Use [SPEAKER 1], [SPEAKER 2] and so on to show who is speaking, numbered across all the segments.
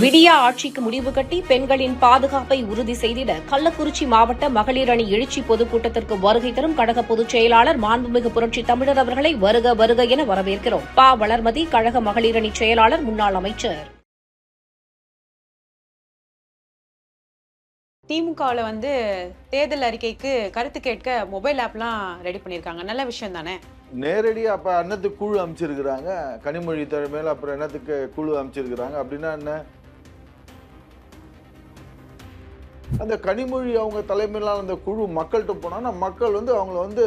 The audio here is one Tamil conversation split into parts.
[SPEAKER 1] விடியா ஆட்சிக்கு முடிவு கட்டி பெண்களின் பாதுகாப்பை உறுதி செய்திட கள்ளக்குறிச்சி மாவட்ட மகளிர் அணி எழுச்சி பொதுக்கூட்டத்திற்கு வருகை தரும் கழக பொதுச் செயலாளர் மாண்புமிகு புரட்சி தமிழர் அவர்களை வருக வருக என வரவேற்கிறோம். பா. வளர்மதி கழக மகளிர் அணி செயலாளர் முன்னாள் அமைச்சர்.
[SPEAKER 2] திமுகவில் வந்து தேர்தல் அறிக்கைக்கு கருத்து கேட்க மொபைல் ஆப்லாம் ரெடி பண்ணியிருக்காங்க. நல்ல விஷயம் தானே?
[SPEAKER 3] நேரடியாக அப்போ அன்னத்துக்கு குழு அமைச்சிருக்கிறாங்க. கனிமொழி தலைமையில் அப்புறம் என்னத்துக்கு குழு அமைச்சிருக்கிறாங்க? அப்படின்னா என்ன? அந்த கனிமொழி அவங்க தலைமையிலான அந்த குழு மக்கள்கிட்ட போனாங்கன்னா மக்கள் வந்து அவங்கள வந்து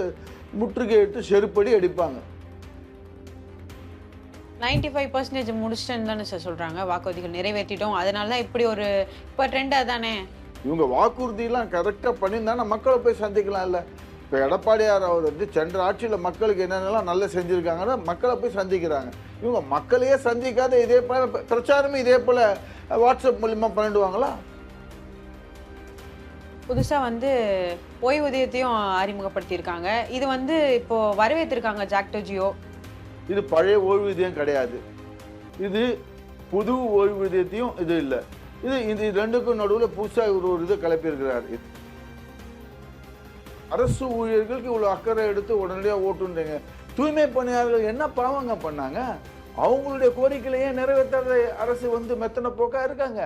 [SPEAKER 3] முற்றுகையிட்டு செருப்படி அடிப்பாங்க.
[SPEAKER 2] 95% ஃபைவ் பர்சன்டேஜ் முடிச்சிட்டேன்னு தானே சார் சொல்கிறாங்க வாக்குறுதிகள் நிறைவேற்றிட்டோம். அதனால தான் இப்படி ஒரு இப்போ ட்ரெண்டாக தானே?
[SPEAKER 3] இவங்க வாக்குறுதியெல்லாம் கரெக்டாக பண்ணியிருந்தாங்கன்னா மக்களை போய் சந்திக்கலாம்ல. இப்போ எடப்பாடியார் அவர் வந்து சென்ற ஆட்சியில் மக்களுக்கு என்னென்னலாம் நல்லா செஞ்சுருக்காங்கன்னா மக்களை போய் சந்திக்கிறாங்க. இவங்க மக்களையே சந்திக்காத இதே போல பிரச்சாரமே இதே போல் வாட்ஸ்அப் மூலிமா பண்ணிடுவாங்களா?
[SPEAKER 2] புதுசாக வந்து ஓய்வூதியத்தையும் அறிமுகப்படுத்தியிருக்காங்க. இது வந்து இப்போ வரவேற்றிருக்காங்க ஜாக்டோ ஜியோ
[SPEAKER 3] இது பழைய ஓய்வூதியம் கிடையாது. இது புது ஓய்வூதியத்தையும் இது இல்லை. இது இது ரெண்டுக்கும் நடுவில் புதுசாக ஒரு ஒரு இதை கிளப்பியிருக்கிறார். அரசு ஊழியர்களுக்கு இவ்வளோ அக்கறை எடுத்து உடனடியாக ஓட்டுன்றீங்க. தூய்மை பணியாளர்கள் என்ன பாவங்க பண்ணாங்க? அவங்களுடைய கோரிக்கையிலேயே நிறைவேற்றாத அரசு வந்து மெத்தனை போக்காக இருக்காங்க.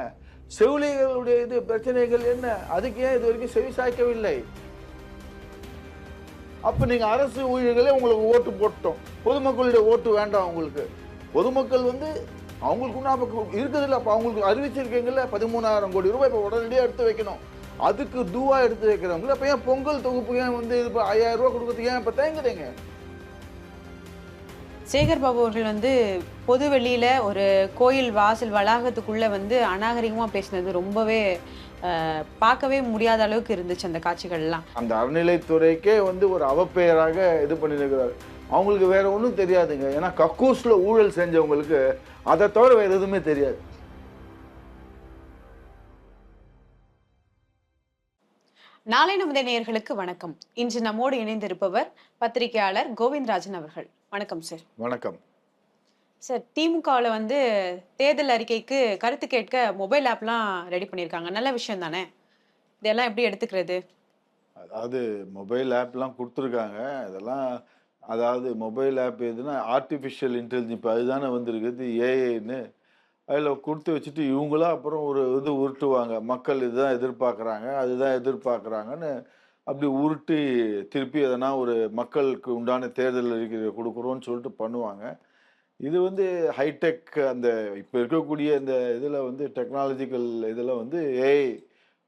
[SPEAKER 3] செவிலியர்களுடைய இது பிரச்சனைகள் என்ன? அதுக்கு ஏன் இது வரைக்கும் செவி சாய்க்கவில்லை? அப்போ நீங்கள் அரசு ஊழியர்களே உங்களுக்கு ஓட்டு போட்டோம். பொதுமக்களுடைய ஓட்டு வேண்டாம் உங்களுக்கு. பொதுமக்கள் வந்து அவங்களுக்கு ஞாபகம் இருக்குது இல்லை அப்போ அவங்களுக்கு அறிவிச்சிருக்கீங்கல்ல பதிமூணாயிரம் கோடி ரூபாய் இப்போ உடனடியாக எடுத்து வைக்கணும். அதுக்கு தூவா எடுத்து வைக்கிறவங்கள அப்போ ஏன் பொங்கல் தொகுப்பு ஏன் வந்து இப்போ ஐயாயிரம் ரூபாய் கொடுக்கறதுக்கு ஏன் இப்போ தேங்குறீங்க
[SPEAKER 2] சேகர் பாபு அவர்கள் வந்து பொது வெளியில ஒரு கோயில் வாசல் வளாகத்துக்குள்ள வந்து அநாகரிகமாக பேசினது ரொம்பவே அஹ், பார்க்கவே முடியாத அளவுக்கு இருந்துச்சு அந்த காட்சிகள்லாம்.
[SPEAKER 3] அந்த அறநிலைத்துறைக்கே வந்து ஒரு அவப்பெயராக இது பண்ணியிருக்கிறார் அவங்களுக்கு வேற ஒன்றும் தெரியாதுங்க. ஏன்னா கக்கூஸ்ல ஊழல் செஞ்சவங்களுக்கு அதை தவிர வேற எதுவுமே தெரியாது.
[SPEAKER 2] நாளை நமது நேயர்களுக்கு வணக்கம். இன்று நம்மோடு இணைந்திருப்பவர் பத்திரிகையாளர் கோவிந்தராஜன் அவர்கள். வணக்கம் சார்.
[SPEAKER 3] வணக்கம்.
[SPEAKER 2] சார் திமுகவில் வந்து தேர்தல் அறிக்கைக்கு கருத்து கேட்க மொபைல் ஆப்லாம் ரெடி பண்ணியிருக்காங்க. நல்ல விஷயம் தானே? இதெல்லாம் எப்படி எடுத்துக்கிறது?
[SPEAKER 3] அதாவது மொபைல் ஆப்லாம் கொடுத்துருக்காங்க. இதெல்லாம் அதாவது மொபைல் ஆப் எதுனா ஆர்டிஃபிஷியல் இன்டெலிஜென்ஸ் இப்போ அதுதானே வந்திருக்குது ஏஐன்னு அதில் கொடுத்து வச்சுட்டு இவங்களாம் அப்புறம் ஒரு இது உருட்டுவாங்க. மக்கள் இதுதான் எதிர்பார்க்குறாங்க அதுதான் எதிர்பார்க்குறாங்கன்னு அப்படி உருட்டி திருப்பி எதனா ஒரு மக்களுக்கு உண்டான தேர்தல் அறிக்கை கொடுக்குறோன்னு சொல்லிட்டு பண்ணுவாங்க. இது வந்து ஹைடெக் அந்த இப்போ இருக்கக்கூடிய இந்த இதில் வந்து டெக்னாலஜிக்கல் இதில் வந்து ஏஐ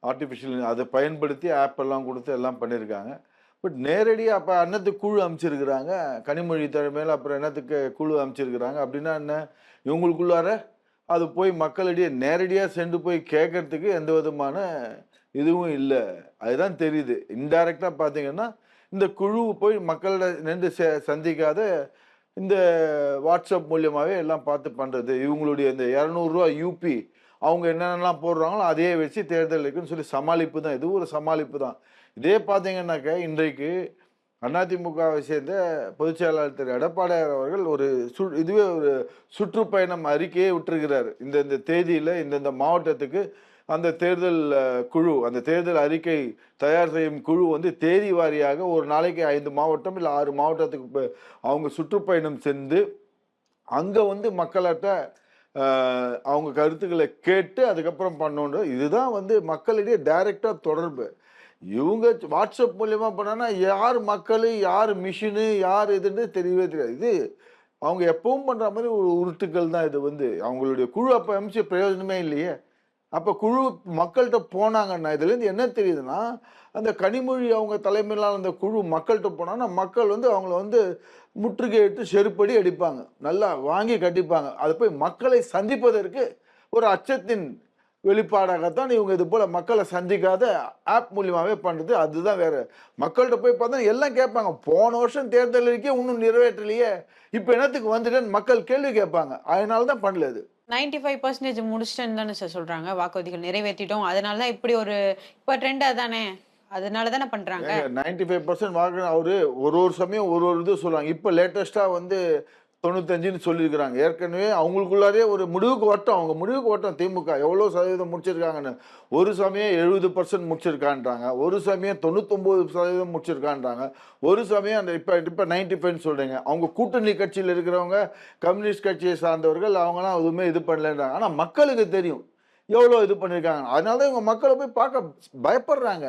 [SPEAKER 3] ஆர்டிஃபிஷியல் அதை பயன்படுத்தி ஆப்பெல்லாம் கொடுத்து எல்லாம் பண்ணியிருக்காங்க பட் நேரடியாக அப்போ அன்னத்துக்கு குழு அமைச்சிருக்கிறாங்க. கனிமொழி தலைமையில் அப்புறம் என்னத்துக்கு குழு அமைச்சிருக்கிறாங்க. அப்படின்னா என்ன? இவங்களுக்குள்ளார அது போய் மக்களிடையே நேரடியாக சென்று போய் கேட்கறதுக்கு எந்த விதமான இதுவும் இல்லை. அதுதான் தெரியுது. இன்டைரக்டாக பார்த்தீங்கன்னா இந்த குழு போய் மக்களோட நின்று சே- சந்திக்காத இந்த வாட்ஸ்அப் மூலியமாகவே எல்லாம் பார்த்து பண்ணுறது இவங்களுடைய இந்த இரநூறுவா யூபி அவங்க என்னென்னலாம் போடுறாங்களோ அதையே வச்சு தேர்தல் இருக்குன்னு சொல்லி சமாளிப்பு தான். இது ஒரு சமாளிப்பு தான். இதே பார்த்தீங்கன்னாக்க இன்றைக்கு அதிமுகவை சேர்ந்த பொதுச் செயலாளர் திரு. எடப்பாடியார் அவர்கள் ஒரு சு இதுவே ஒரு சுற்றுப்பயணம் அறிக்கையை விட்டுருக்கிறார். இந்த இந்த தேதியில் இந்தந்த மாவட்டத்துக்கு அந்த தேர்தல் குழு அந்த தேர்தல் அறிக்கை தயார் செய்யும் குழு வந்து தேதி வாரியாக ஒரு நாளைக்கு ஐந்து மாவட்டம் இல்லை ஆறு மாவட்டத்துக்கு அவங்க சுற்றுப்பயணம் சென்று அங்கே வந்து மக்கள்கிட்ட அவங்க கருத்துக்களை கேட்டு அதுக்கப்புறம் பண்ணணும் இதுதான் வந்து மக்களிடையே டைரெக்டாக தொடர்பு. இவங்க வாட்ஸ்அப் மூலயமா பண்ணான்னா யார் மக்கள் யார் மிஷினு யார் இதுன்னு தெரியவே தெரியாது. இது அவங்க எப்பவும் பண்ற மாதிரி ஒரு உருட்டுக்கள் தான் இது வந்து. அவங்களுடைய குழு அப்போ அமைச்ச பிரயோஜனமே இல்லையே. அப்போ குழு மக்கள்கிட்ட போனாங்கன்னா இதுலேருந்து என்ன தெரியுதுன்னா அந்த கனிமொழி அவங்க தலைமையிலான அந்த குழு மக்கள்கிட்ட போனாங்கன்னா மக்கள் வந்து அவங்கள வந்து முற்றுகையிட்டு செருப்படி அடிப்பாங்க. நல்லா வாங்கி கட்டிப்பாங்க. அது போய் மக்களை சந்திப்பதற்கு ஒரு அச்சத்தின் வெளிப்பாடாகத்தான் இவங்க இது போல மக்களை சந்திக்காத ஆப் மூலியமாவே பண்றது. அதுதான் வேற. மக்கள்கிட்ட போய் பார்த்தா எல்லாம் கேட்பாங்க. போன வருஷம் தேர்தல் இருக்கே இன்னும் நிறைவேற்றலையே. இப்போ என்னத்துக்கு வந்துட்டேன்னு மக்கள் கேள்வி கேட்பாங்க. அதனால தான் பண்ணல இது
[SPEAKER 2] 95% ஃபைவ் பர்சன்டேஜ் முடிச்சிட்டேன்னு தானே சார் சொல்கிறாங்க வாக்குறுதிகள் நிறைவேற்றிட்டோம். அதனால தான் இப்படி ஒரு இப்போ ட்ரெண்டாக தானே? அதனால தானே பண்ணுறாங்க
[SPEAKER 3] நைன்டி ஃபைவ் பர்சன்ட் வாக்கு அவரு ஒரு ஒரு சமயம் ஒரு ஒரு இது சொல்லுவாங்க. இப்போ லேட்டஸ்டா வந்து தொண்ணூத்தஞ்சுன்னு சொல்லியிருக்கிறாங்க. ஏற்கனவே அவங்களுக்குள்ளாரே ஒரு முடிவுக்கு வட்டம் அவங்க முடிவுக்கு வட்டம் திமுக எவ்வளோ சதவீதம் முடிச்சிருக்காங்கன்னு. ஒரு சமயம் எழுபது பர்சன்ட் முடிச்சிருக்கான்றாங்க. ஒரு சமயம் தொண்ணூத்தொம்பது சதவீதம் முடிச்சிருக்கான்றாங்க. ஒரு சமயம் அந்த இப்போ இப்போ நைன்டி ஃபைவ்னு சொல்கிறீங்க அவங்க கூட்டணி கட்சியில் இருக்கிறவங்க கம்யூனிஸ்ட் கட்சியை சார்ந்தவர்கள் அவங்களாம் எதுவுமே இது பண்ணலன்றாங்க. ஆனால் மக்களுக்கு தெரியும் எவ்வளோ இது பண்ணியிருக்காங்க அதனால தான் இவங்க மக்களை போய் பார்க்க பயப்படுறாங்க.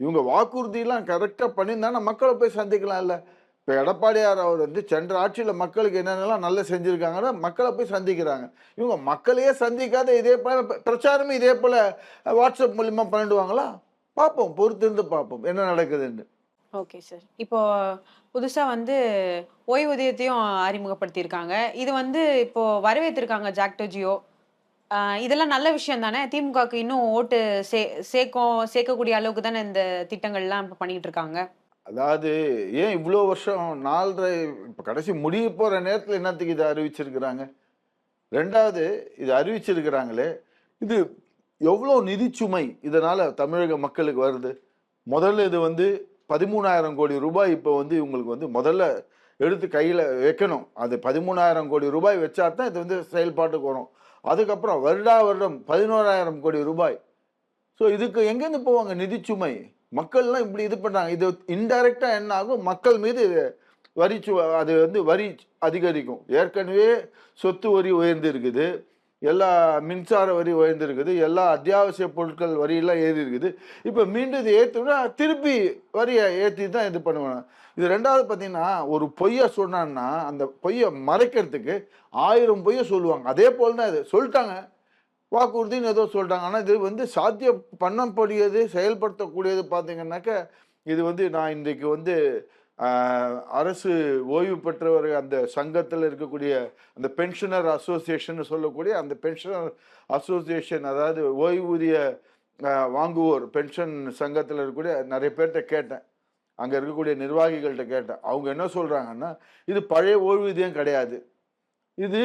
[SPEAKER 3] இவங்க வாக்குறுதியெல்லாம் கரெக்டாக பண்ணியிருந்தாங்கன்னா மக்களை போய் சந்திக்கலாம் இல்லை இப்போ எடப்பாடியார் அவர் வந்து சென்ற ஆட்சியில் மக்களுக்கு என்னென்னலாம் நல்லா செஞ்சுருக்காங்கன்னா மக்களை போய் சந்திக்கிறாங்க. இவங்க மக்களையே சந்திக்காத இதே போல் பிரச்சாரமும் இதே போல் வாட்ஸ்அப் மூலிமா பண்ணிடுவாங்களா? பார்ப்போம். பொறுத்திருந்து பார்ப்போம். என்ன நடக்குதுன்னு.
[SPEAKER 2] ஓகே சார் இப்போ புதுசாக வந்து ஓய்வூதியத்தையும் அறிமுகப்படுத்தியிருக்காங்க. இது வந்து இப்போ வரவேற்றிருக்காங்க ஜாக்டோஜியோ இதெல்லாம் நல்ல விஷயம் தானே? திமுகவுக்கு இன்னும் ஓட்டு சே சேர்க்கும் சேர்க்கக்கூடிய அளவுக்கு தானே இந்த திட்டங்கள்லாம் இப்போ பண்ணிகிட்டு இருக்காங்க?
[SPEAKER 3] அதாவது ஏன் இவ்வளோ வருஷம் நாலரை இப்போ கடைசி முடிய போகிற நேரத்தில் என்னத்துக்கு இதை அறிவிச்சிருக்கிறாங்க? ரெண்டாவது இது அறிவிச்சிருக்கிறாங்களே இது எவ்வளோ நிதிச்சுமை இதனால் தமிழக மக்களுக்கு வருது? முதல்ல இது வந்து பதிமூணாயிரம் கோடி ரூபாய் இப்போ வந்து இவங்களுக்கு வந்து முதல்ல எடுத்து கையில் வைக்கணும். அது பதிமூணாயிரம் கோடி ரூபாய் வச்சா தான் இது வந்து செயல்பாட்டுக்கு வரும். அதுக்கப்புறம் வருடா வருடம் பதினோராயிரம் கோடி ரூபாய். ஸோ இதுக்கு எங்கேருந்து போவாங்க நிதிச்சுமை மக்கள்லாம் இப்படி இது பண்ணுறாங்க இது இன்டைரக்டாக என்ன ஆகும்? மக்கள் மீது வரி அது வந்து வரி அதிகரிக்கும். ஏற்கனவே சொத்து வரி உயர்ந்து இருக்குது எல்லா மின்சார வரி உயர்ந்திருக்குது. எல்லா அத்தியாவசிய பொருட்கள் வரியெல்லாம் ஏறி இருக்குது இப்போ மீண்டும் இது ஏற்றுனா திருப்பி வரியை ஏற்றி தான் இது பண்ணுவாங்க. இது ரெண்டாவது பார்த்தீங்கன்னா ஒரு பொய்யை சொன்னான்னா அந்த பொய்யை மறைக்கிறதுக்கு ஆயிரம் பொய்யை சொல்லுவாங்க. அதே போல் தான் இது. சொல்லிட்டாங்க. வாக்குறுதின்னு ஏதோ சொல்கிறாங்க ஆனால் இது வந்து சாத்தியம் பண்ணக்கூடியது செயல்படுத்தக்கூடியது பார்த்தீங்கன்னாக்க இது வந்து நான் இன்றைக்கு வந்து அரசு ஓய்வு பெற்றவர் அந்த சங்கத்தில் இருக்கக்கூடிய அந்த பென்ஷனர் அசோசியேஷன் சொல்லக்கூடிய அந்த பென்ஷனர் அசோசியேஷன் அதாவது ஓய்வூதிய வாங்குவோர் பென்ஷன் சங்கத்தில் இருக்கக்கூடிய நிறைய பேர்கிட்ட கேட்டேன். அங்கே இருக்கக்கூடிய நிர்வாகிகள்கிட்ட கேட்டேன். அவங்க என்ன சொல்கிறாங்கன்னா இது பழைய ஓய்வூதியம் கிடையாது. இது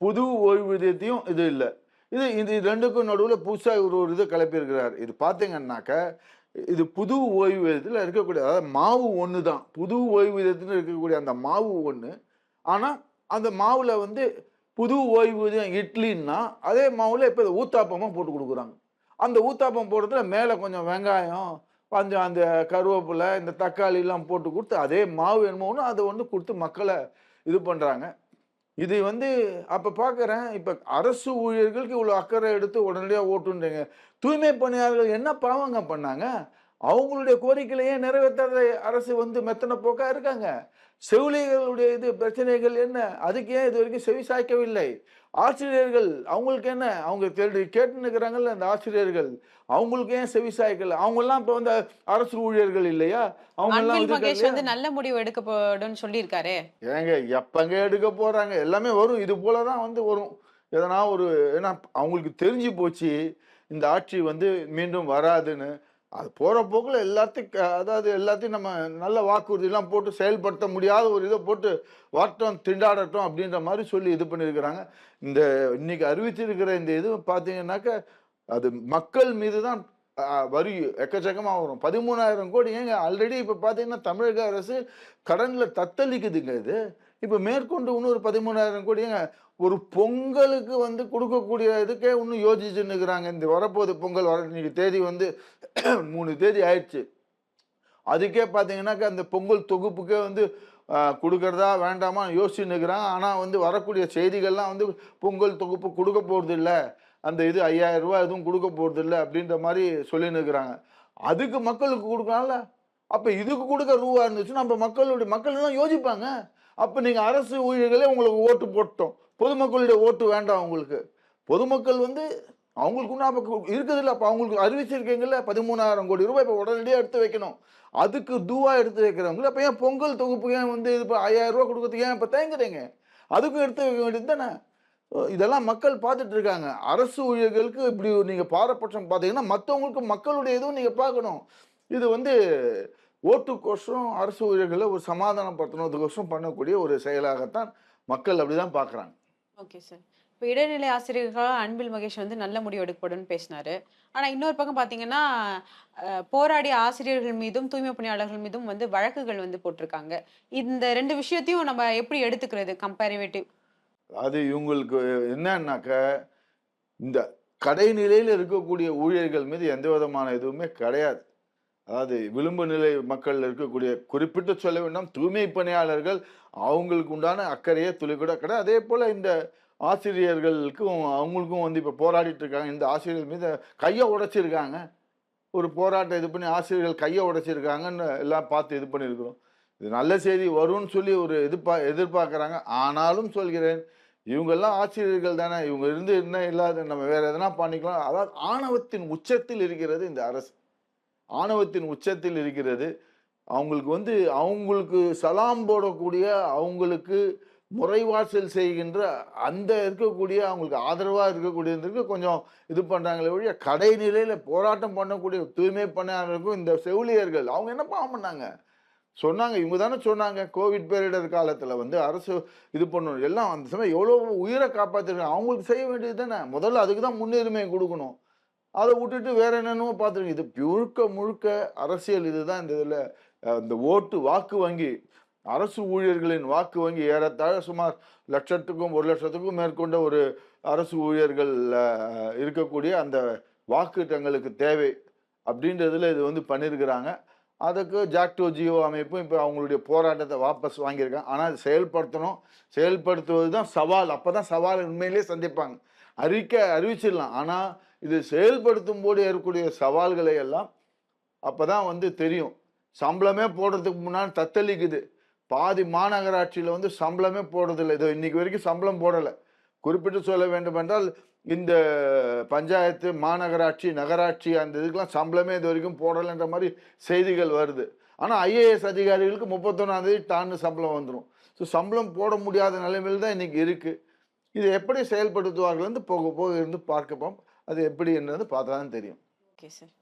[SPEAKER 3] புது ஓய்வூதியத்தையும் இது இல்லை. இது இது ரெண்டுக்கும் நடுவில் புதுசாக ஒரு ஒரு இது கிளப்பியிருக்கிறார். இது பார்த்தீங்கன்னாக்க இது புது ஓய்வூதியத்தில் இருக்கக்கூடிய அதாவது மாவு ஒன்று தான் புது ஓய்வூதியத்தில் இருக்கக்கூடிய அந்த மாவு ஒன்று ஆனால் அந்த மாவில் வந்து புது ஓய்வூதியம் இட்லின்னா அதே மாவில் இப்போ ஊத்தாப்பமாக போட்டு கொடுக்குறாங்க. அந்த ஊத்தாப்பம் போடுறதுல மேலே கொஞ்சம் வெங்காயம் கொஞ்சம் அந்த கருவேப்பிலை இந்த தக்காளிலாம் போட்டு கொடுத்து அதே மாவு என்னமோன்னு அதை வந்து கொடுத்து மக்களை இது பண்ணுறாங்க இது வந்து அப்போ பார்க்குறேன் இப்போ அரசு ஊழியர்களுக்கு இவ்வளோ அக்கறை எடுத்து உடனடியாக ஓட்டுன்றீங்க. தூய்மை பணியாளர்கள் என்ன பாவங்க பண்ணாங்க? அவங்களுடைய கோரிக்கையிலேயே நிறைவேற்றாத அரசு வந்து மெத்தன போக்கா இருக்காங்க. செவிலியர்களுடைய இது பிரச்சனைகள் என்ன? அதுக்கு ஏன் இது வரைக்கும் செவி சாய்க்கவில்லை? ஆசிரியர்கள் அவங்களுக்கு என்ன? அவங்க கேள்வி கேட்டுன்னு இருக்கிறாங்கல்ல அந்த ஆசிரியர்கள். அவங்களுக்கு ஏன் செவி சாய்க்கல? அவங்கெல்லாம் இப்போ வந்து அரசு ஊழியர்கள் இல்லையா?
[SPEAKER 2] மகேஷ் வந்து நல்ல முடிவு எடுக்கப்படும் சொல்லியிருக்காரு.
[SPEAKER 3] ஏங்க எப்பங்க எடுக்க போறாங்க? எல்லாமே வரும். இது போல தான் வந்து வரும் எதனா ஒரு ஏன்னா அவங்களுக்கு தெரிஞ்சு போச்சு. இந்த ஆட்சி வந்து மீண்டும் வராதுன்னு. அது போகிற போக்கில் எல்லாத்தையும் க- அதாவது எல்லாத்தையும் நம்ம நல்ல வாக்குறுதிலாம் போட்டு செயல்படுத்த முடியாத ஒரு இதை போட்டு வரட்டும் திண்டாடட்டும் அப்படின்ற மாதிரி சொல்லி இது பண்ணியிருக்கிறாங்க. இந்த இன்னைக்கு அறிவிச்சிருக்கிற இந்த இது பார்த்தீங்கன்னாக்க அது மக்கள் மீது தான் வரி எக்கச்சக்கமாக வரும். பதிமூணாயிரம் கோடி ஏங்க ஆல்ரெடி இப்போ பார்த்தீங்கன்னா தமிழக அரசு கடனில் தத்தளிக்குதுங்க இது. இப்போ மேற்கொண்டு இன்னொரு பதிமூணாயிரம் கோடி ஏங்க ஒரு பொங்கலுக்கு வந்து கொடுக்கக்கூடிய இதுக்கே இன்னும் யோசிச்சுன்னுக்குறாங்க. இந்த வரப்போகுது பொங்கல் வர இன்னைக்கு தேதி வந்து மூணு தேதி ஆயிடுச்சு. அதுக்கே பார்த்தீங்கன்னாக்கா அந்த பொங்கல் தொகுப்புக்கே வந்து கொடுக்கறதா வேண்டாமா யோசிச்சுன்னுக்குறாங்க. ஆனால் வந்து வரக்கூடிய செய்திகள்லாம் வந்து பொங்கல் தொகுப்பு கொடுக்க போகிறது இல்லை அந்த இது ஐயாயிரம் ரூபாய் எதுவும் கொடுக்க போகிறது இல்லை அப்படின்ற மாதிரி சொல்லின்னு இருக்கிறாங்க அதுக்கு மக்களுக்கு கொடுக்கலாம்ல. அப்போ இதுக்கு கொடுக்க ரூபா இருந்துச்சுன்னா நம்ம மக்களுடைய மக்கள் தான் யோசிப்பாங்க? அப்போ நீங்கள் அரசு ஊழியர்களே உங்களுக்கு ஓட்டு போட்டோம். பொதுமக்களுடைய ஓட்டு வேண்டாம் அவங்களுக்கு. பொதுமக்கள் வந்து அவங்களுக்கு ஒன்றும் அப்போ இருக்குதுல்ல அப்போ அவங்களுக்கு அறிவிச்சிருக்கீங்கல்ல பதிமூணாயிரம் கோடி ரூபாய் இப்போ உடனடியாக எடுத்து வைக்கணும். அதுக்கு தூவா எடுத்து வைக்கிறவங்கள அப்போ ஏன் பொங்கல் தொகுப்பு ஏன் வந்து இது இப்போ ஐயாயிரம் ரூபா கொடுக்குறதுக்கு ஏன் இப்போ தேங்குறீங்க அதுக்கும் எடுத்து வைக்க வேண்டியது தானே? இதெல்லாம் மக்கள் பார்த்துட்டு இருக்காங்க. அரசு ஊழியர்களுக்கு இப்படி நீங்கள் பாரபட்சம் பார்த்தீங்கன்னா மற்றவங்களுக்கு மக்களுடைய இதுவும் நீங்கள் பார்க்கணும். இது வந்து ஓட்டுக்கோசரம் அரசு ஊழியர்களை ஒரு சமாதானப்படுத்தணுறதுக்கோசரம் பண்ணக்கூடிய ஒரு செயலாகத்தான் மக்கள் அப்படி தான் பார்க்குறாங்க.
[SPEAKER 2] ஓகே சார் இப்போ இடைநிலை ஆசிரியர்களாக அன்பில் மகேஷ் வந்து நல்ல முடிவு எடுக்கப்படும்னு பேசினாரு. ஆனால் இன்னொரு பக்கம் பார்த்தீங்கன்னா போராடிய ஆசிரியர்கள் மீதும் தூய்மை பணியாளர்கள் மீதும் வந்து வழக்குகள் வந்து போட்டிருக்காங்க. இந்த ரெண்டு விஷயத்தையும் நம்ம எப்படி எடுத்துக்கிறது? கம்பேரிவேட்டிவ்
[SPEAKER 3] அது இவங்களுக்கு என்னன்னாக்க இந்த கடைநிலையில் இருக்கக்கூடிய ஊழியர்கள் மீது எந்த விதமான எதுவுமே கிடையாது. அதாவது விளிம்பு நிலை மக்கள் இருக்கக்கூடிய குறிப்பிட்டு சொல்ல வேண்டாம் தூய்மை பணியாளர்கள் அவங்களுக்கு உண்டான அக்கறையே துளி கூட கிடையாது அதே போல் இந்த ஆசிரியர்களுக்கும் அவங்களுக்கும் வந்து இப்போ போராடிட்டு இருக்காங்க. இந்த ஆசிரியர்கள் மீது கையை உடைச்சிருக்காங்க. ஒரு போராட்டம் இது பண்ணி ஆசிரியர்கள் கையை உடைச்சிருக்காங்கன்னு எல்லாம் பார்த்து இது பண்ணியிருக்கிறோம். இது நல்ல செய்தி வரும்னு சொல்லி ஒரு எதிர்பா எதிர்பார்க்குறாங்க. ஆனாலும் சொல்கிறேன் இவங்கெல்லாம் ஆசிரியர்கள் தானே. இவங்க இருந்து என்ன இல்லாத நம்ம வேறு எதனா பண்ணிக்கலாம். அதாவது ஆணவத்தின் உச்சத்தில் இருக்கிறது இந்த அரசு. ஆணவத்தின் உச்சத்தில் இருக்கிறது. அவங்களுக்கு வந்து அவங்களுக்கு சலாம் போடக்கூடிய அவங்களுக்கு முறைவாசல் செய்கின்ற அந்த இருக்கக்கூடிய அவங்களுக்கு ஆதரவாக இருக்கக்கூடியதுக்கு கொஞ்சம் இது பண்ணுறாங்களே ஒழிய கடைநிலையில் போராட்டம் பண்ணக்கூடிய தூய்மை பணியாளருக்கும் இந்த செவிலியர்கள் அவங்க என்ன பாவம் பண்ணாங்க? சொன்னாங்க இவங்க தானே சொன்னாங்க கோவிட் பேரிடர் காலத்தில் வந்து அரசு இது பண்ணணும். எல்லாம் அந்த சமயம் எவ்வளோ உயிரை காப்பாற்றிருக்காங்க அவங்களுக்கு செய்ய வேண்டியது தானே. முதல்ல அதுக்கு தான் முன்னுரிமை கொடுக்கணும். அதை விட்டுட்டு வேற என்னென்னமோ பார்த்துருங்க. இது முழுக்க முழுக்க அரசியல் இதுதான். இந்த இதில் இந்த ஓட்டு வாக்கு வங்கி அரசு ஊழியர்களின் வாக்கு வங்கி ஏறத்தாழ சுமார் லட்சத்துக்கும் ஒரு லட்சத்துக்கும் மேற்கொண்ட ஒரு அரசு ஊழியர்கள் இருக்கக்கூடிய அந்த வாக்கு தங்களுக்கு தேவை அப்படின்றதுல இது வந்து பண்ணியிருக்கிறாங்க அதுக்கு ஜாக்டோ ஜியோ அமைப்பும் இப்போ அவங்களுடைய போராட்டத்தை வாபஸ் வாங்கியிருக்காங்க. ஆனால் அது செயல்படுத்தணும். செயல்படுத்துவது தான் சவால். அப்போ தான் சவால் உண்மையிலேயே சந்திப்பாங்க. அறிக்கை அறிவிச்சிடலாம். ஆனால் இது செயல்படுத்தும் போது ஏற்கக்கூடிய சவால்களை எல்லாம் அப்போ தான் வந்து தெரியும். சம்பளமே போடுறதுக்கு முன்னாடி தத்தளிக்குது. பாதி மாநகராட்சியில் வந்து சம்பளமே போடுறதில்லை. இது இன்னைக்கு வரைக்கும் சம்பளம் போடலை. குறிப்பிட்டு சொல்ல வேண்டும் என்றால் இந்த பஞ்சாயத்து மாநகராட்சி நகராட்சி அந்த இதுக்கெலாம் சம்பளமே இது வரைக்கும் போடலைன்ற மாதிரி செய்திகள் வருது. ஆனால் ஐஏஎஸ் அதிகாரிகளுக்கு முப்பத்தொன்னாந்தேதி டான்னு சம்பளம் வந்துடும் ஸோ சம்பளம் போட முடியாத நிலைமையில் தான் இன்றைக்கி இருக்குது இது எப்படி செயல்படுத்துவார்கள் வந்து போக போக இருந்து பார்க்கப்போம். அது எப்படி என்னது பார்த்தா தான் தெரியும்
[SPEAKER 2] ஓகே சார்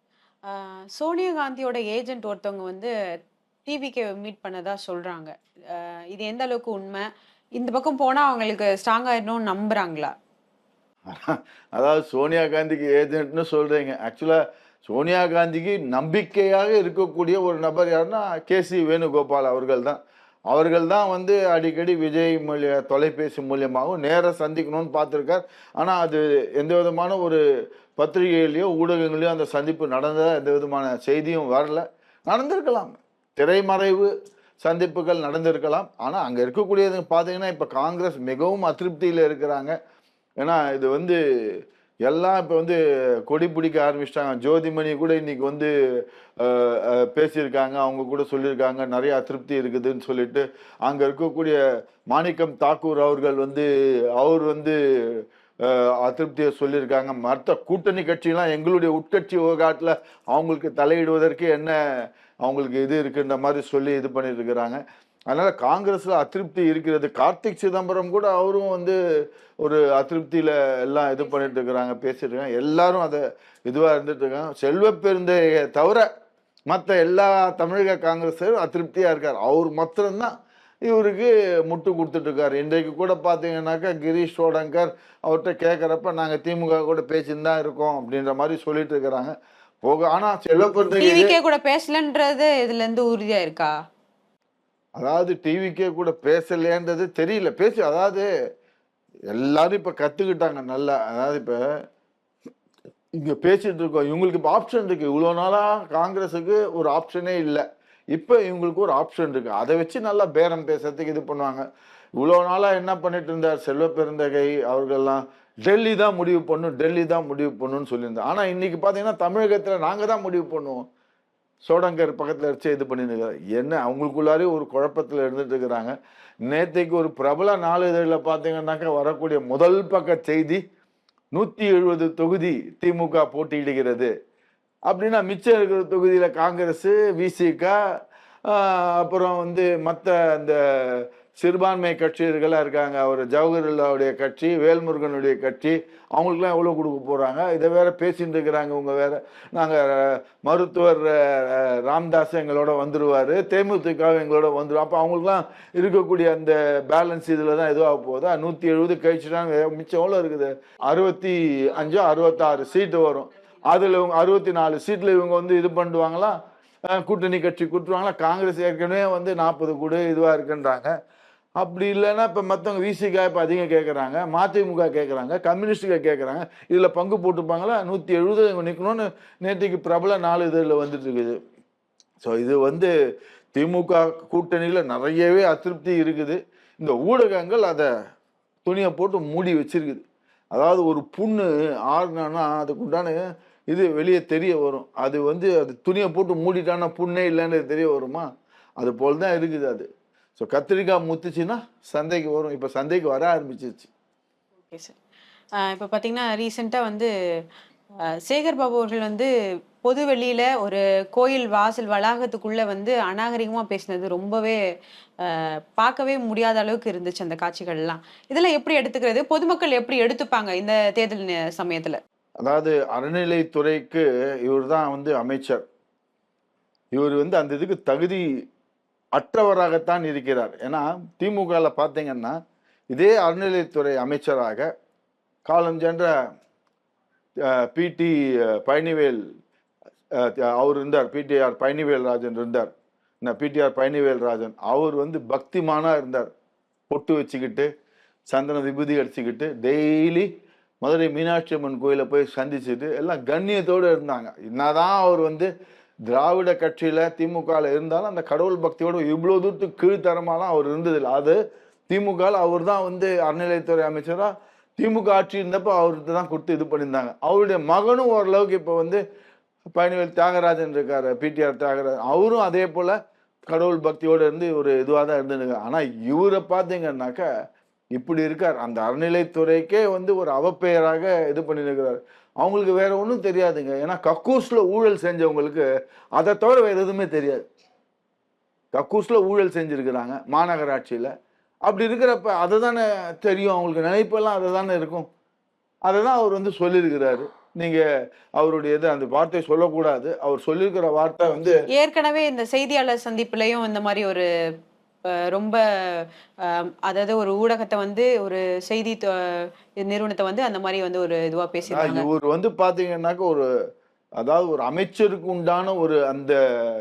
[SPEAKER 2] சோனியா காந்தியோட ஏஜென்ட் ஒருத்தவங்க வந்து டிவிக்கு மீட் பண்ணதா சொல்றாங்க. அஹ், இது எந்த அளவுக்கு உண்மை? இந்த பக்கம் போனா அவங்களுக்கு ஸ்ட்ராங் ஆயிடணும்னு நம்புறாங்களா?
[SPEAKER 3] அதாவது சோனியா காந்திக்கு ஏஜென்ட்னு சொல்றீங்க. ஆக்சுவலா சோனியா காந்திக்கு நம்பிக்கையாக இருக்கக்கூடிய ஒரு நபர் யாருன்னா கேசி வேணுகோபால் அவர்கள் தான் அவர்கள் தான் வந்து அடிக்கடி விஜய் மூலிய தொலைபேசி மூலியமாகவும் நேராக சந்திக்கணும்னு பார்த்துருக்கார். ஆனால் அது எந்த விதமான ஒரு பத்திரிகையிலையோ ஊடகங்களையோ அந்த சந்திப்பு நடந்ததாக எந்த விதமான செய்தியும் வரல. நடந்திருக்கலாம். திரைமறைவு சந்திப்புகள் நடந்திருக்கலாம். ஆனால் அங்கே இருக்கக்கூடியது பார்த்தீங்கன்னா இப்போ காங்கிரஸ் மிகவும் அதிருப்தியில் இருக்கிறாங்க. ஏன்னா இது வந்து எல்லாம் இப்போ வந்து கொடி பிடிக்க ஆரம்பிச்சிட்டாங்க. ஜோதிமணி கூட இன்னைக்கு வந்து பேசியிருக்காங்க. அவங்க கூட சொல்லியிருக்காங்க. நிறைய அதிருப்தி இருக்குதுன்னு சொல்லிட்டு அங்கே இருக்கக்கூடிய மாணிக்கம் தாக்கூர் அவர்கள் வந்து அவர் வந்து அதிருப்தியை சொல்லியிருக்காங்க. மற்ற கூட்டணி கட்சியெல்லாம் எங்களுடைய உட்கட்சி விவகாரத்தில் அவங்களுக்கு தலையிடுவதற்கு என்ன அவங்களுக்கு இது இருக்குன்ற மாதிரி சொல்லி இது பண்ணிட்டு இருக்கிறாங்க. அதனால காங்கிரஸ்ல அதிருப்தி இருக்கிறது. கார்த்திக் சிதம்பரம் கூட அவரும் வந்து ஒரு அதிருப்தியில எல்லாம் இது பண்ணிட்டு இருக்கிறாங்க பேசிட்டு இருக்காங்க. எல்லாரும் அதை இதுவா இருந்துட்டு இருக்காங்க. செல்வ பெருந்தையை தவிர மற்ற எல்லா தமிழக காங்கிரஸரும் அதிருப்தியா இருக்கார். அவர் மாத்திரம்தான் இவருக்கு முட்டு கொடுத்துட்டு இருக்காரு. இன்றைக்கு கூட பார்த்தீங்கன்னாக்கா கிரீஷ் சோடங்கர் அவர்கிட்ட கேட்குறப்ப நாங்கள் திமுக கூட பேசின்னு தான் இருக்கோம் அப்படின்ற மாதிரி சொல்லிட்டு இருக்கிறாங்க. போக ஆனால் செல்வ பெருந்தை
[SPEAKER 2] கூட பேசலன்றது இதுல இருந்து உறுதியா இருக்கா
[SPEAKER 3] அதாவது டிவிக்கே கூட பேசலையன்றது தெரியல. பேசி அதாவது எல்லாரும் இப்போ கற்றுக்கிட்டாங்க நல்லா. அதாவது இப்போ இங்கே பேசிகிட்டு இருக்கோம். இவங்களுக்கு இப்போ ஆப்ஷன் இருக்குது இவ்வளோ நாளாக காங்கிரஸுக்கு ஒரு ஆப்ஷனே இல்லை. இப்போ இவங்களுக்கு ஒரு ஆப்ஷன் இருக்குது அதை வச்சு நல்லா பேரம் பேசுறதுக்கு இது பண்ணுவாங்க. இவ்வளோ நாளாக என்ன பண்ணிட்டு இருந்தார்? செல்வ பெருந்தகை அவர்கள்லாம் டெல்லி தான் முடிவு பண்ணும். டெல்லி தான் முடிவு பண்ணுன்னு சொல்லியிருந்தேன் ஆனால் இன்றைக்கி பார்த்தீங்கன்னா தமிழகத்தில் நாங்கள் தான் முடிவு பண்ணுவோம். சோடங்கர் பக்கத்தில் வச்சு இது பண்ணிருக்கிறார் என்ன அவங்களுக்குள்ளாரே ஒரு குழப்பத்தில் இருந்துட்டு இருக்கிறாங்க. நேற்றைக்கு ஒரு பிரபல நாளிதழில் பார்த்தீங்கன்னாக்கா வரக்கூடிய முதல் பக்க செய்தி நூற்றி எழுபது தொகுதி திமுக போட்டியிடுகிறது. அப்படின்னா மிச்சம் இருக்கிற தொகுதியில் காங்கிரஸ் விசிக அப்புறம் வந்து மற்ற அந்த சிறுபான்மை கட்சியர்களாக இருக்காங்க. அவர் ஜவஹர்லாவுடைய கட்சி வேல்முருகனுடைய கட்சி அவங்களுக்குலாம் எவ்வளோ கொடுக்க போகிறாங்க இதை வேற பேசிகிட்டு இருக்கிறாங்க இவங்க வேற. நாங்கள் மருத்துவர் ராம்தாஸ் எங்களோட வந்துடுவார் தேமுதிக எங்களோட வந்துடும் அப்போ அவங்களுக்குலாம் இருக்கக்கூடிய அந்த பேலன்ஸ் இதில் தான் இதுவாக போகுதா. நூற்றி எழுபது கழிச்சுட்டாங்க. மிச்சம் எவ்வளோ இருக்குது? அறுபத்தி அஞ்சு அறுபத்தாறு சீட்டு வரும். அதில் இவங்க அறுபத்தி நாலு சீட்டில் இவங்க வந்து இது பண்ணுவாங்களா? கூட்டணி கட்சி கூட்டுவாங்களா? காங்கிரஸ் ஏற்கனவே வந்து நாற்பது கூட இதுவாக இருக்குன்றாங்க. அப்படி இல்லைன்னா இப்போ மற்றவங்க விசிகா இப்போ அதிகம் கேட்குறாங்க மதிமுக கேட்குறாங்க கம்யூனிஸ்டுக கேட்குறாங்க இதில் பங்கு போட்டுப்பாங்களா நூற்றி எழுபது இவங்க நிற்கணும்னு நேற்றுக்கு பிரபல நாலு இதில் வந்துட்டு இருக்குது ஸோ இது வந்து திமுக கூட்டணியில் நிறையவே அதிருப்தி இருக்குது. இந்த ஊடகங்கள் அதை துணியை போட்டு மூடி வச்சிருக்குது. அதாவது ஒரு புண்ணு ஆறுனான்னா அதுக்கு உண்டான இது வெளியே தெரிய வரும். அது வந்து அது துணியை போட்டு மூடிட்டான்னா புண்ணே இல்லைன்னு தெரிய வருமா? அது போல் தான் இருக்குது அது. ஸோ கத்திரிக்காய் முத்துச்சுன்னா சந்தைக்கு வரும். இப்போ சந்தைக்கு வர ஆரம்பிச்சிருச்சு.
[SPEAKER 2] ஓகே சார் இப்போ பார்த்தீங்கன்னா ரீசெண்டாக வந்து சேகர் பாபு அவர்கள் வந்து பொது வெளியில ஒரு கோயில் வாசல் வளாகத்துக்குள்ள வந்து அநாகரிகமாக பேசினது ரொம்பவே பார்க்கவே முடியாத அளவுக்கு இருந்துச்சு அந்த காட்சிகள்லாம். இதெல்லாம் எப்படி எடுத்துக்கிறது? பொதுமக்கள் எப்படி எடுத்துப்பாங்க இந்த தேர்தல் சமயத்துல?
[SPEAKER 3] அதாவது அறநிலைத்துறைக்கு இவர் தான் வந்து அமைச்சர். இவர் வந்து அந்த இதுக்கு தகுதி அற்றவராகத்தான் இருக்கிறார். ஏன்னா திமுகவில் பார்த்தீங்கன்னா இதே அறநிலையத்துறை அமைச்சராக காலம் சென்ற பிடி பழனிவேல் அவர் இருந்தார். பிடிஆர் பழனிவேல் ராஜன் இருந்தார். என்ன பிடிஆர் பழனிவேல் ராஜன் அவர் வந்து பக்திமானாக இருந்தார். பொட்டு வச்சுக்கிட்டு சந்தன விபூதி அடிச்சுக்கிட்டு டெய்லி மதுரை மீனாட்சி அம்மன் கோயிலை போய் சந்திச்சுட்டு எல்லாம் கண்ணியத்தோடு இருந்தாங்க. என்னதான் அவர் வந்து திராவிட கட்சியில் திமுகவில் இருந்தாலும் அந்த கடவுள் பக்தியோட இவ்வளோ தூரத்துக்கு கீழ்த்தரமாலாம் அவர் இருந்ததில்லை. அது திமுகவில் அவர் தான் வந்து அறநிலையத்துறை அமைச்சராக திமுக ஆட்சி இருந்தப்போ அவர்கிட்ட தான் கொடுத்து இது பண்ணியிருந்தாங்க. அவருடைய மகனும் ஓரளவுக்கு இப்போ வந்து பழனிவேல் தியாகராஜன் இருக்கார் பிடிஆர் தியாகராஜன். அவரும் அதே போல் கடவுள் பக்தியோடு இருந்து ஒரு இதுவாக தான் இருந்துருங்க ஆனால் இவரை பார்த்தீங்கன்னாக்கா இப்படி இருக்கார். அந்த அறநிலைத்துறைக்கே வந்து ஒரு அவப்பெயராக இது பண்ணியிருக்கிறார். அவங்களுக்கு வேற ஒன்றும் தெரியாதுங்க. ஏன்னா கக்கூஸில் ஊழல் செஞ்சவங்களுக்கு அதை தவிர வேறு எதுவுமே தெரியாது. கக்கூஸில் ஊழல் செஞ்சுருக்கிறாங்க மாநகராட்சியில். அப்படி இருக்கிறப்ப அதை தானே தெரியும். அவங்களுக்கு நினைப்பெல்லாம் அதை தானே இருக்கும். அதை தான் அவர் வந்து சொல்லியிருக்கிறாரு. நீங்கள் அவருடைய இது அந்த வார்த்தையை சொல்லக்கூடாது. அவர் சொல்லியிருக்கிற வார்த்தை வந்து
[SPEAKER 2] ஏற்கனவே இந்த செய்தியாளர் சந்திப்புலையும் இந்த மாதிரி ஒரு ரொம்ப அதாவது ஒரு ஊடகத்தை வந்து ஒரு செய்தி நிறுவனத்தை வந்து அந்த மாதிரி வந்து ஒரு இதுவாக பேசியிருக்காங்க
[SPEAKER 3] இவர் வந்து பார்த்தீங்கன்னாக்க ஒரு அதாவது ஒரு அமைச்சருக்கு உண்டான ஒரு அந்த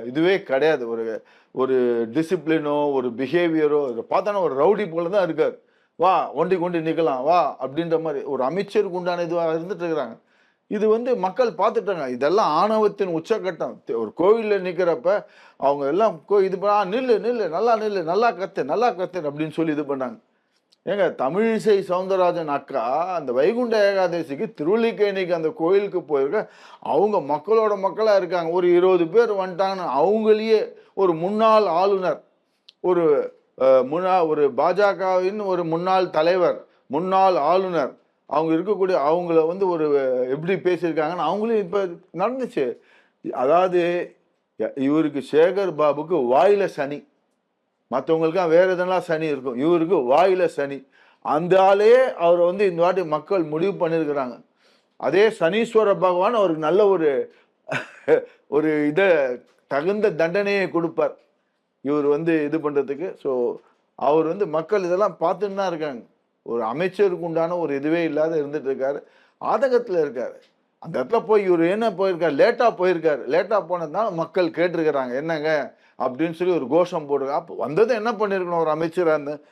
[SPEAKER 3] இதுவே கிடையாது. ஒரு ஒரு டிசிப்ளினோ ஒரு பிஹேவியரோ பார்த்தோன்னா ஒரு ரவுடி போல தான் இருக்கார். வா ஒண்டி கொண்டு நிற்கலாம் வா அப்படின்ற மாதிரி ஒரு அமைச்சருக்கு உண்டான இதுவாக இருந்துட்டு இருக்கிறாங்க. இது வந்து மக்கள் பார்த்துட்டாங்க. இதெல்லாம் ஆணவத்தின் உச்சக்கட்டம் ஒரு கோவிலில் நிற்கிறப்ப அவங்க எல்லாம் கோ இது பண்ண நில்லு நில்லு நல்லா நில்லு நல்லா கத்து நல்லா கத்து அப்படின்னு சொல்லி இது பண்ணாங்க. ஏங்க தமிழிசை சவுந்தரராஜன் அக்கா அந்த வைகுண்ட ஏகாதசிக்கு திருவள்ளிக்கேணிக்கு அந்த கோயிலுக்கு போயிருக்க அவங்க மக்களோட மக்களாக இருக்காங்க. ஒரு இருபது பேர் வந்துட்டாங்கன்னு அவங்களையே ஒரு முன்னாள் ஆளுநர் ஒரு முன்னா ஒரு பாஜகவின் ஒரு முன்னாள் தலைவர் முன்னாள் ஆளுநர் அவங்க இருக்கக்கூடிய அவங்கள வந்து ஒரு எப்படி பேசியிருக்காங்கன்னு அவங்களும் இப்போ நடந்துச்சு. அதாவது இவருக்கு சேகர் பாபுக்கு வாயில சனி. மற்றவங்களுக்குலாம் வேற எதெல்லாம் சனி இருக்கும்? இவருக்கு வாயில சனி. அந்த ஆளையே அவரை வந்து இந்த வாட்டி மக்கள் முடிவு பண்ணியிருக்கிறாங்க. அதே சனீஸ்வர பகவான் அவருக்கு நல்ல ஒரு ஒரு இதை தகுந்த தண்டனையை கொடுப்பார். இவர் வந்து இது பண்ணுறதுக்கு ஸோ அவர் வந்து மக்கள் இதெல்லாம் பார்த்துன்னு தான் இருக்காங்க. ஒரு அமைச்சருக்கு உண்டான ஒரு இதுவே இல்லாத இருந்துட்டு இருக்காரு ஆதகத்தில் இருக்காரு. அந்த இடத்துல போய் இவர் என்ன போயிருக்காரு? லேட்டாக போயிருக்காரு. லேட்டாக போனதுனால மக்கள் கேட்டிருக்கிறாங்க. என்னங்க? அப்படின்னு சொல்லி ஒரு கோஷம் போடுங்க அப்போ வந்ததும் என்ன பண்ணியிருக்கணும் ஒரு அமைச்சராக இருந்து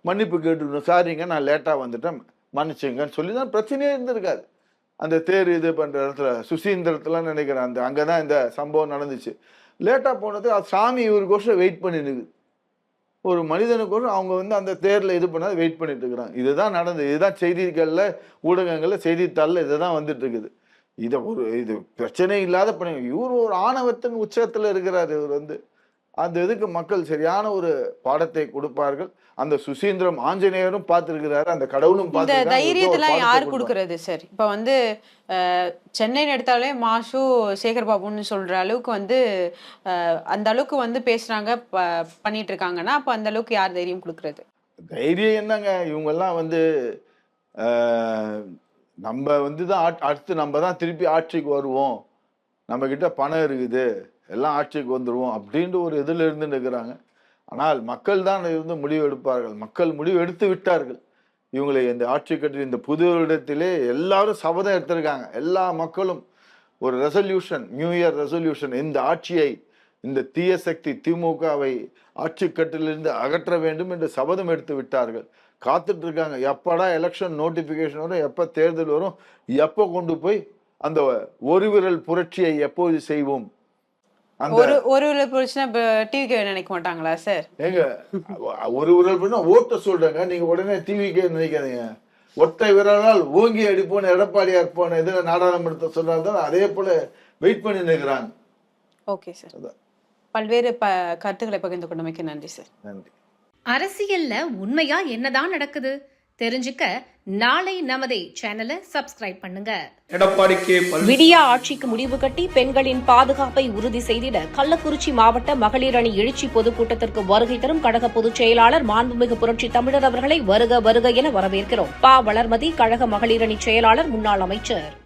[SPEAKER 3] மன்னிப்பு கேட்டுக்கணும். சாரிங்க நான் லேட்டாக வந்துட்டேன். மன்னிச்சுங்கன்னு சொல்லி தான் பிரச்சனையே இருந்திருக்காது. அந்த தேர் இது பண்ணுற இடத்துல சுசீந்திரத்துலாம் நினைக்கிறேன். அந்த அங்கே தான் இந்த சம்பவம் நடந்துச்சு. லேட்டாக போனது அது சாமி கோஷம் வெயிட் பண்ணி நிற்குது ஒரு மனிதனுக்கோசம் அவங்க வந்து அந்த தேரில் இது பண்ணாத வெயிட் பண்ணிட்டு இருக்கிறாங்க. இதுதான் நடந்தது இதுதான் செய்திகளில் ஊடகங்களில் செய்தித்தாளில் இதுதான் வந்துட்டு இருக்குது இதை ஒரு இது பிரச்சனை இல்லாத பண்ணி இவர் ஒரு ஆணவத்தின் உச்சத்தில் இருக்கிறார் இவர் வந்து. அந்த இதுக்கு மக்கள் சரியான ஒரு பாடத்தை கொடுப்பார்கள். அந்த சுசீந்திரம் ஆஞ்சநேயரும் பார்த்திருக்கிறாரு அந்த கடவுளும்
[SPEAKER 2] இந்த தைரியத்தெல்லாம் யார். கொடுக்கறது? சார் இப்போ வந்து சென்னைன்னு எடுத்தாலே மாசு சேகர் பாபுன்னு சொல்ற அளவுக்கு வந்து அந்த அளவுக்கு வந்து பேசுறாங்க பண்ணிட்டு இருக்காங்கன்னா அப்ப அந்த அளவுக்கு யார் தைரியம் கொடுக்கறது?
[SPEAKER 3] தைரியம் என்னங்க? இவங்கெல்லாம் வந்து நம்ம வந்து தான் அடுத்து நம்ம தான் திருப்பி ஆட்சிக்கு வருவோம். நம்ம கிட்ட பணம் இருக்குது. எல்லாம் ஆட்சிக்கு வந்துடுவோம் அப்படின்ற ஒரு இதில் இருந்து நிற்கிறாங்க. ஆனால் மக்கள் தான் இருந்து முடிவு எடுப்பார்கள். மக்கள் முடிவு எடுத்து விட்டார்கள். இவங்களை இந்த ஆட்சி கட்டி இந்த புது இடத்திலே எல்லாரும் சபதம் எடுத்திருக்காங்க. எல்லா மக்களும் ஒரு ரெசல்யூஷன் நியூ இயர் ரெசல்யூஷன் இந்த ஆட்சியை இந்த தீய சக்தி திமுகவை ஆட்சி கட்டிலிருந்து அகற்ற வேண்டும் என்று சபதம் எடுத்து விட்டார்கள். காத்துட்டு இருக்காங்க. எப்படா எலெக்ஷன் நோட்டிபிகேஷன் வரும்? எப்போ தேர்தல் வரும்? எப்போ கொண்டு போய் அந்த ஒரு விரல் புரட்சியை எப்போது செய்வோம்?
[SPEAKER 2] ஒரு ஒரு பிரச்சனை டிவிக்கு நினைக்க மாட்டாங்களா சார்
[SPEAKER 3] ஏங்க ஒரு விரல் பண்ணா ஓட்ட சொல்றேங்க. நீங்க உடனே டிவிக்கே நினைக்காதீங்க. ஒற்றை விரலால் ஓங்கி அடிப்போன்னு எடப்பாடியார் போன இதுல நாடாளுமன்றத்தை சொன்னால்தான் அதே போல வெயிட் பண்ணி நிற்கிறாங்க
[SPEAKER 2] ஓகே சார்
[SPEAKER 3] அதான்.
[SPEAKER 2] பல்வேறு ப கருத்துக்களை பகிர்ந்து கொண்டமைக்கு நன்றி சார்
[SPEAKER 3] நன்றி.
[SPEAKER 1] அரசியல்ல உண்மையா என்னதான் நடக்குது? தெரிஞ்சுக்க நாளை நமதே சேனலை சப்ஸ்கிரைப் பண்ணுங்க.
[SPEAKER 4] எடப்பாடி கே பழனிசாமி
[SPEAKER 1] விடியா ஆட்சிக்கு முடிவு கட்டி பெண்களின் பாதுகாப்பை உறுதி செய்திட கள்ளக்குறிச்சி மாவட்ட மகளிர் அணி எழுச்சி பொதுக்கூட்டத்திற்கு வருகை தரும் கழக பொதுச் செயலாளர் மாண்புமிகு புரட்சி தமிழர் அவர்களை வருக வருக என வரவேற்கிறோம். பா. வளர்மதி கழக மகளிர் அணி செயலாளர் முன்னாள் அமைச்சர்.